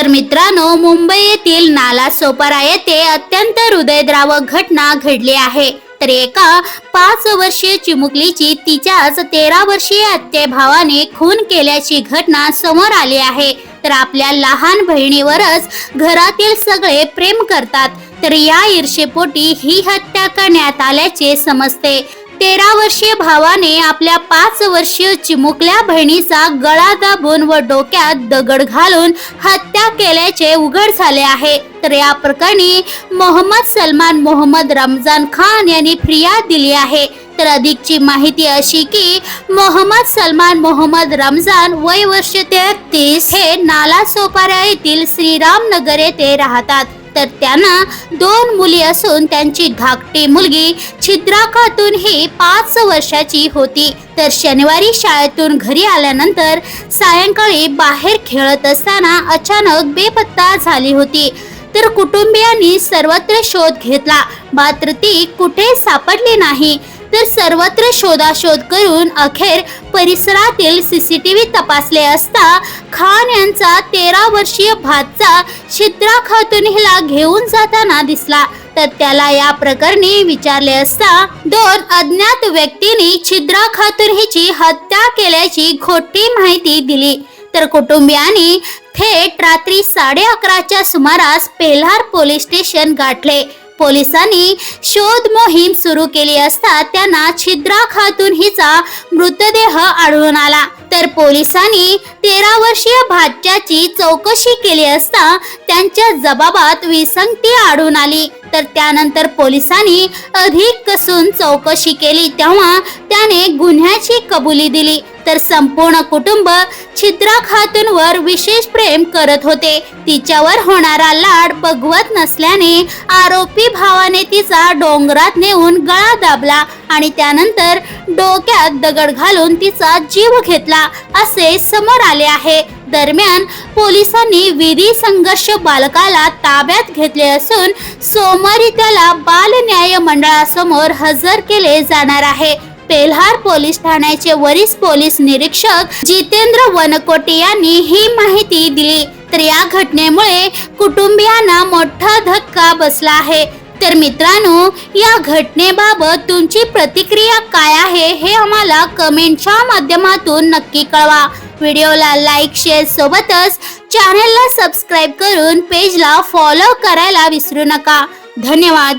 तर मित्रांनो मुंबई येथील नालासोपारा येथे अत्यंत हृदयद्रावक घटना घडली आहे. तर एका पाच वर्षीय चिमुकलीची तिच्याच तेरा वर्षीय आत्ते भावाने खून केल्याची घटना समोर आली आहे. तर आपल्या लहान बहिणीवरच घरातील सगळे प्रेम करतात. तर या ईर्षेपोटी ही हत्या करण्यात आल्याचे समजते. तेरा वर्षीय भावाने आपल्या पाच वर्षीय चिमुकल्या बहिणीचा गळा दाबून व डोक्यात दगड घालून हत्या केल्याचे उघड झाले आहे. तर या प्रकरणी मोहम्मद सलमान मोहम्मद रमजान खान यांनी फिर्याद दिली आहे. तर अधिकची माहिती अशी की मोहम्मद सलमान मोहम्मद रमजान वय वर्ष तेहतीस हे नाला सोपाऱ्या येथील श्रीरामनगर येथे राहतात. तर त्यांना दोन मुली असून त्यांची धाकटी मुलगी छिद्रा खातून ही पाच वर्षाची होती. तर शनिवारी शाळेतून घरी आल्यानंतर सायंकाळी बाहेर खेळत असताना अचानक बेपत्ता झाली होती. तर कुटुंबियांनी सर्वत्र शोध घेतला. मात्र ती कुठे सापडली नाही. तर सर्वत्र शोधाशोध करून अखेर परिसरातील सीसीटीव्ही तपासले असता खान यांचा तेरा वर्षीय भातचा छिद्रा खातून हिला घेऊन जाताना दिसला. तर त्याला या प्रकरणी विचारले असता दोन अज्ञात व्यक्तींनी छिद्रा खातून हिची हत्या केल्याची खोटी माहिती दिली. तर कुटुंबियांनी थेट रात्री साडे अकराच्या सुमारास पेल्हार पोलीस स्टेशन गाठले. पोलिसांनी शोध मोहीम सुरू केली असता त्यांना छिद्रा खातून हिचा मृतदेह आढळून आला. तर पोलिसांनी तेरा वर्षीय भाच्याची चौकशी केली असता त्यांच्या जबाबात विसंगती आढळून आली. तर त्यानंतर पोलिसांनी अधिक कसून चौकशी केली तेव्हा त्याने गुन्ह्याची कबुली दिली. तर संपूर्ण कुटुंब छिद्रा खातूनवर विशेष प्रेम करत होते. तिच्यावर होणारा लाड बघवत नसल्याने आरोपी भावाने तिचा डोंगरात नेऊन गळा दाबला आणि त्यानंतर डोक्यात दगड घालून तिचा जीव घेतला असे समोर आले आहे. दरम्यान पोलिसांनी विधी संघर्ष बालकाला ताब्यात घेतले असून सोमवारी त्याला बाल न्याय मंडळासमोर हजर केले जाणार आहे. पेल्हार पोलीस ठाण्याचे वरिष्ठ पोलीस निरीक्षक जितेंद्र वनकोटे यांनी ही माहिती दिली. तर या घटनेमुळे कुटुंबियांना मोठा धक्का बसला आहे. तर मित्रांनो या घटनेबाबत तुमची प्रतिक्रिया काय आहे हे आम्हाला कमेंटच्या माध्यमातून नक्की कळवा. व्हिडिओला लाईक शेअर सोबतच चॅनलला सबस्क्राईब करून पेजला फॉलो करायला विसरू नका. धन्यवाद.